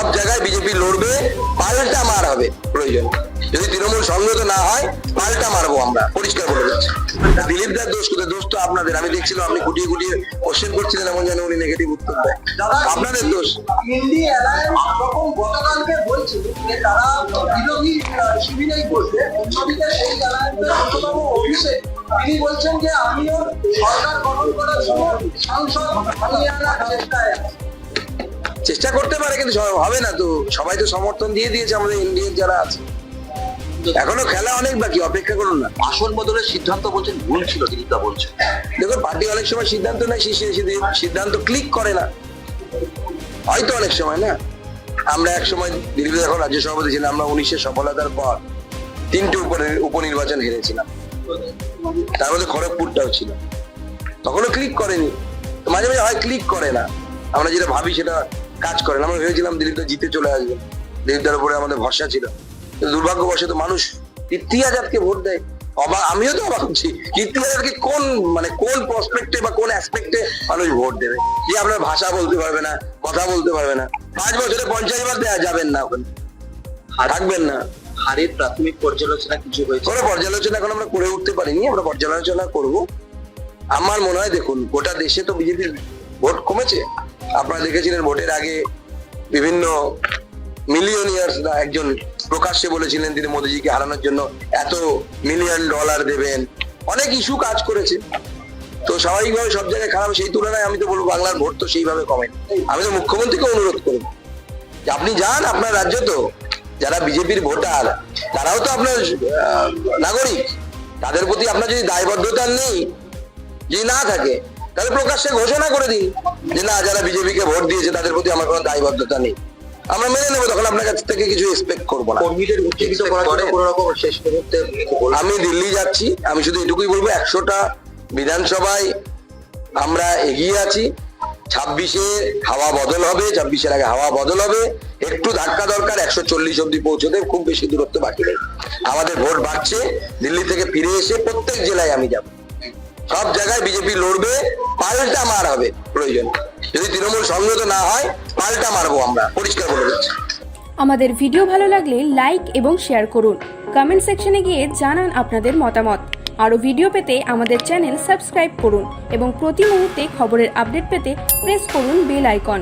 সব জায়গায় বিজেপি লড়বে পাল্টা মার হবে প্রয়োজন। যদি তৃণমূল সংগত না হয় পাল্টা মারবো আমরা পরিষ্কার বলে দিচ্ছি। দিলীপ দার দোষ কোথায়? দোষ তো আপনাদের। আমি দেখছিলাম আপনি গুটিয়ে গুটিয়ে কোশ্চেন করছিলেন এমন যেন উনি নেগেটিভ উত্তর দেয়। আপনাদের দোষ? যখন গতকালকে বলছে যে তারা বিরোধী শিবিরেই অন্যদিকে সেই অন্যতম অভিষেক। তিনি বলছেন যে আমিও সরকার গঠন করার সময় সাংসদ আনার চেষ্টায় আছি। চেষ্টা করতে পারে কিন্তু হবে না তো। সবাই তো সমর্থন দিয়ে দিয়েছে আমাদের ইন্ডিয়ান যারা আছে। এখনও খেলা অনেক বাকি অপেক্ষা করুন না। আসন বদলের সিদ্ধান্ত বলছেন ভুল ছিল দিলীপদা বলছেন। দেখুন পার্টি অনেক সময় সিদ্ধান্ত নেয় সিদ্ধান্ত ক্লিক করে না। হয়তো অনেক সময় না? আমরা এক সময় দিল্লিতে যখন রাজ্য সভাপতি ছিলাম আমরা উনিশের সফলতার পর তিনটে উপরে উপনির্বাচন হেরেছিলাম। তার মধ্যে খড়গপুরটাও ছিল। তখনও ক্লিক করেনি। তো মাঝে মাঝে হয় ক্লিক করে না। আমরা যেটা ভাবি সেটা কাজ করে না আমরা ভেবেছিলাম দিলীপদা জিতে চলে আসবে। দিলীপদার উপরে আমাদের ভরসা ছিল। দুর্ভাগ্যবশত মানুষ কীর্তি আজাদকে ভোট দেয়। অবাক আমিও তো অবাক হচ্ছি কীর্তি আজাদকে কোন মানে কোন প্রসপেক্টে বা কোন অ্যাসপেক্টে মানুষ ভোট দেবে? যে আপনার ভাষা বলতে পারবে না কথা বলতে পারবে না। পাঁচ বছরে পঞ্চাশ বার দেওয়া যাবেন না ওখানে। থাকবেন না। হারের প্রাথমিক পর্যালোচনা কিছু হয়েছে? কোনো পর্যালোচনা এখন আমরা করে উঠতে পারিনি। আমরা পর্যালোচনা করব। আমার মনে হয় দেখুন গোটা দেশে তো বিজেপির ভোট কমেছে। আপনারা দেখেছিলেন ভোটের আগে বিভিন্ন মিলিয়নিয়ার্সরা একজন প্রকাশ্যে বলেছিলেন তিনি মোদিজিকে হারানোর জন্য এত মিলিয়ন ডলার দেবেন। অনেক ইস্যু কাজ করেছে। তো স্বাভাবিকভাবে সব জায়গায় খারাপ, সেই তুলনায় আমি তো বলব বাংলার ভোট তো সেইভাবে কমে আমি তো মুখ্যমন্ত্রীকে অনুরোধ করব আপনি যান আপনার রাজ্য তো। যারা বিজেপির ভোটার, তারাও তো আপনার নাগরিক। তাদের প্রতি আপনার যদি দায়বদ্ধতা নেই, যদি না থাকে তাহলে প্রকাশ্যে ঘোষণা করে দিন যে না যারা বিজেপিকে ভোট দিয়েছে তাদের প্রতি আমার কোনো দায়বদ্ধতা নেই। আমরা মেনে নেব তখন আপনার কাছ থেকে কিছু এক্সপেক্ট করব না। কর্মীদের উত্তেজিত করার জন্য কোনো রকম শেষ মুহূর্তে আমি দিল্লি যাচ্ছি আমি শুধু এটুকুই বলব একশোটা বিধানসভায় আমরা এগিয়ে আছি। ছাব্বিশে হাওয়া বদল হবে ছাব্বিশের আগে হাওয়া বদল হবে। একটু ধাক্কা দরকার একশো চল্লিশ অব্দি পৌঁছতে খুব বেশি দূরত্ব বাকি নেই। আমাদের ভোট বাড়ছে দিল্লি থেকে ফিরে এসে প্রত্যেক জেলায় আমি যাব। সব জায়গায় বিজেপি লড়বে, পাল্টা মার হবে, প্রয়োজন। যদি তৃণমূল সংগত না হয়, পাল্টা মারবো আমরা, পরিষ্কার বলে দিচ্ছি। আমাদের ভিডিও ভালো লাগলে লাইক এবং শেয়ার করুন। কমেন্ট সেকশনে গিয়ে জানান আপনাদের মতামত। আরও ভিডিও পেতে আমাদের চ্যানেল সাবস্ক্রাইব করুন এবং প্রতি মুহূর্তে খবরের আপডেট পেতে প্রেস করুন বেল আইকন।